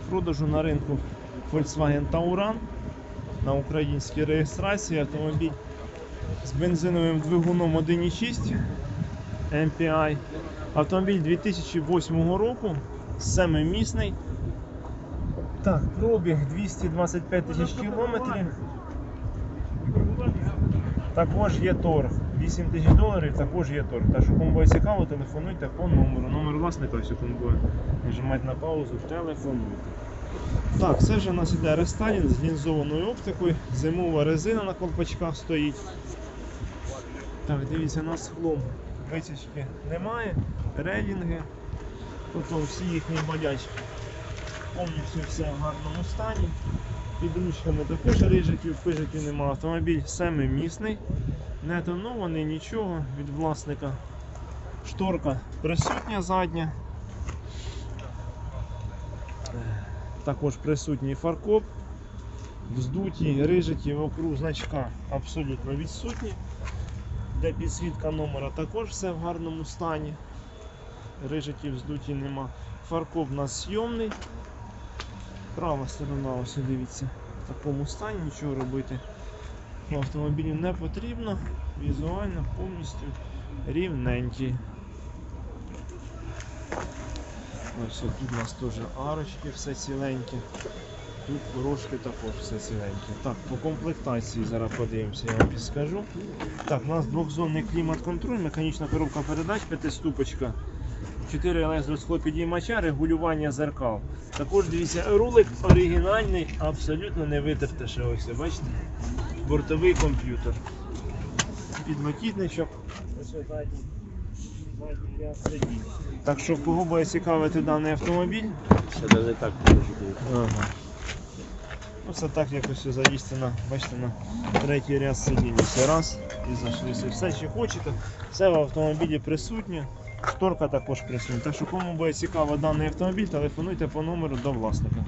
продажу на ринку Volkswagen Tauran на українській реєстрації. Автомобіль з бензиновим двигуном 1.6 MPI. Автомобіль 2008 року, семимісний. Так, пробіг 225 тисяч кілометрів. Також є торг. 8 тисяч доларів також є торг. Так що кому цікаво, телефонуйте по номеру. Номер власника, ось кому буде нажимати на паузу, телефонуйте. Так, це вже у нас іде рестайлінг з лінзованою оптикою. Зимова резина на колпачках стоїть. Так, дивіться, на схлом висічки немає, релінги. Потім всі їхні болячки повністю все в гарному стані. Під ручками також рижиків, пижиків немає. Автомобіль семимісний, не тонований, нічого від власника. Шторка присутня задня. Також присутній фаркоп. Вздуті рижики вокруг значка абсолютно відсутні. Де підсвітка номера також все в гарному стані. Рижиків здуті нема. Фаркоп у нас зйомний. Права сторона, ось дивіться, в такому стані нічого робити в автомобілі не потрібно. Візуально повністю рівненький. Ось тут у нас теж арочки все ціленькі. Тут порошки також все ціленькі. Так, по комплектації зараз подивимося, я вам підскажу. Так, у нас двохзонний клімат-контроль, механічна коробка передач, п'ятиступочка. 4 електросхлопідіймача, регулювання зеркал. Також дивіться, рулик оригінальний, абсолютно не витерте ще ось, бачите? Бортовий комп'ютер. Сидінь. Так що кого буде цікавити даний автомобіль, Це навіть так. Ага. Ну, так якось залізти на, бачите, на третій ряд сидінь. Все раз і зайшлися. Все, що хочете, все в автомобілі присутнє. Шторка також присутня. Так що кому буде цікаво даний автомобіль, телефонуйте по номеру до власника.